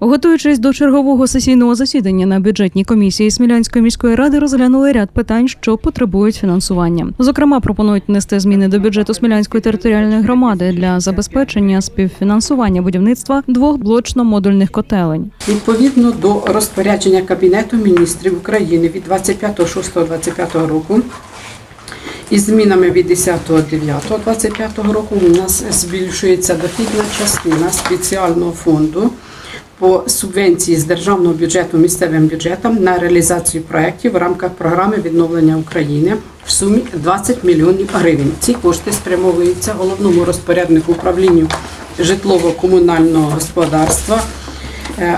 Готуючись до чергового сесійного засідання на бюджетній комісії Смілянської міської ради, розглянули ряд питань, що потребують фінансування. Зокрема, пропонують внести зміни до бюджету Смілянської територіальної громади для забезпечення співфінансування будівництва двох блочно-модульних котелень. Відповідно до розпорядження Кабінету міністрів України від 25.06.25 року із змінами від 10.09.25 року у нас збільшується дохідна частина спеціального фонду по субвенції з державного бюджету місцевим бюджетам на реалізацію проєктів в рамках програми відновлення України в сумі 20 мільйонів гривень. Ці кошти спрямовуються головному розпоряднику управлінню житлово-комунального господарства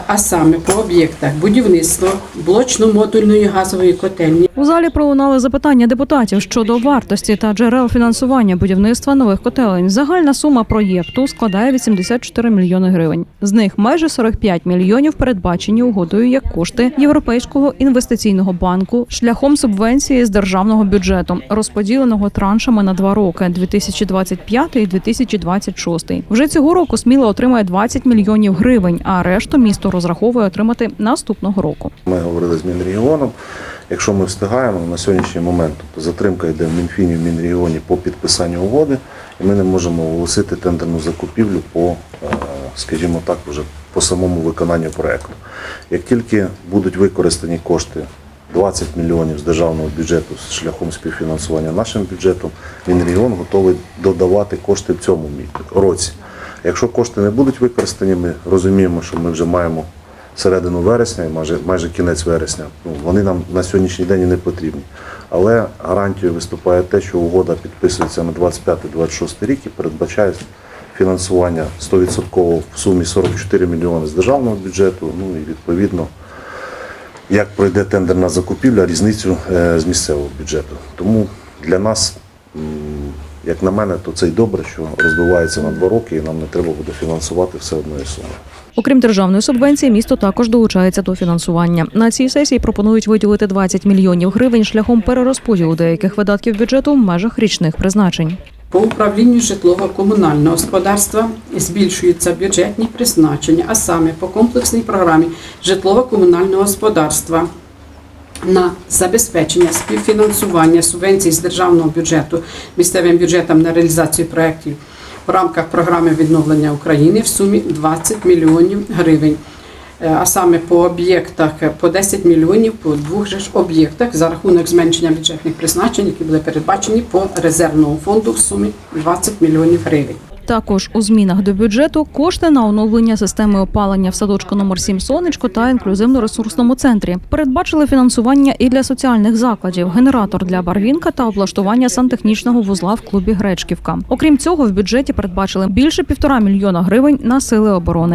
а саме по об'єктах будівництва блочно-модульної газової котельні, У залі пролунали запитання депутатів щодо вартості та джерел фінансування будівництва нових котелень. Загальна сума проєкту складає 84 мільйони гривень. З них майже 45 мільйонів передбачені угодою як кошти Європейського інвестиційного банку шляхом субвенції з державного бюджету, розподіленого траншами на два роки 2025 і 2026. Вже цього року Сміла отримає 20 мільйонів гривень, а решту місто розраховує отримати наступного року. Ми говорили з Мінрегіоном. Якщо ми встигаємо на сьогоднішній момент, тобто затримка йде в Мінфіні в Мінрегіоні по підписанню угоди, і ми не можемо оголосити тендерну закупівлю по, е, скажімо так, вже по самому виконанню проекту. Як тільки будуть використані кошти 20 мільйонів з державного бюджету з шляхом співфінансування нашим бюджетом, Мінрегіон готовий додавати кошти в цьому році. Якщо кошти не будуть використані, ми розуміємо, що ми вже маємо середину вересня, і майже, майже кінець вересня. Ну, вони нам на сьогоднішній день і не потрібні. Але гарантією виступає те, що угода підписується на 25-26 рік і передбачає фінансування 100% в сумі 44 мільйони з державного бюджету. Ну і відповідно, як пройде тендерна закупівля, різницю е, з місцевого бюджету. Тому для нас, як на мене, то це й добре, що розбивається на два роки, і нам не треба буде фінансувати все одної суми. Окрім державної субвенції, місто також долучається до фінансування. На цій сесії пропонують виділити 20 мільйонів гривень шляхом перерозподілу деяких видатків бюджету в межах річних призначень. По управлінню житлово-комунального господарства збільшуються бюджетні призначення, а саме по комплексній програмі житлово-комунального господарства на забезпечення співфінансування субвенцій з державного бюджету місцевим бюджетам на реалізацію проєктів в рамках програми відновлення України в сумі 20 мільйонів гривень. Е, А саме по об'єктах е, по 10 мільйонів по двох же ж об'єктах за рахунок зменшення бюджетних призначень, які були передбачені по резервному фонду в сумі 20 мільйонів гривень. Також у змінах до бюджету кошти на оновлення системи опалення в садочку номер 7 сонечко та інклюзивно-ресурсному центрі. Передбачили фінансування і для соціальних закладів, генератор для барвінка та облаштування сантехнічного вузла в клубі Гречківка. Окрім цього, в бюджеті передбачили більше півтора мільйона гривень на сили оборони.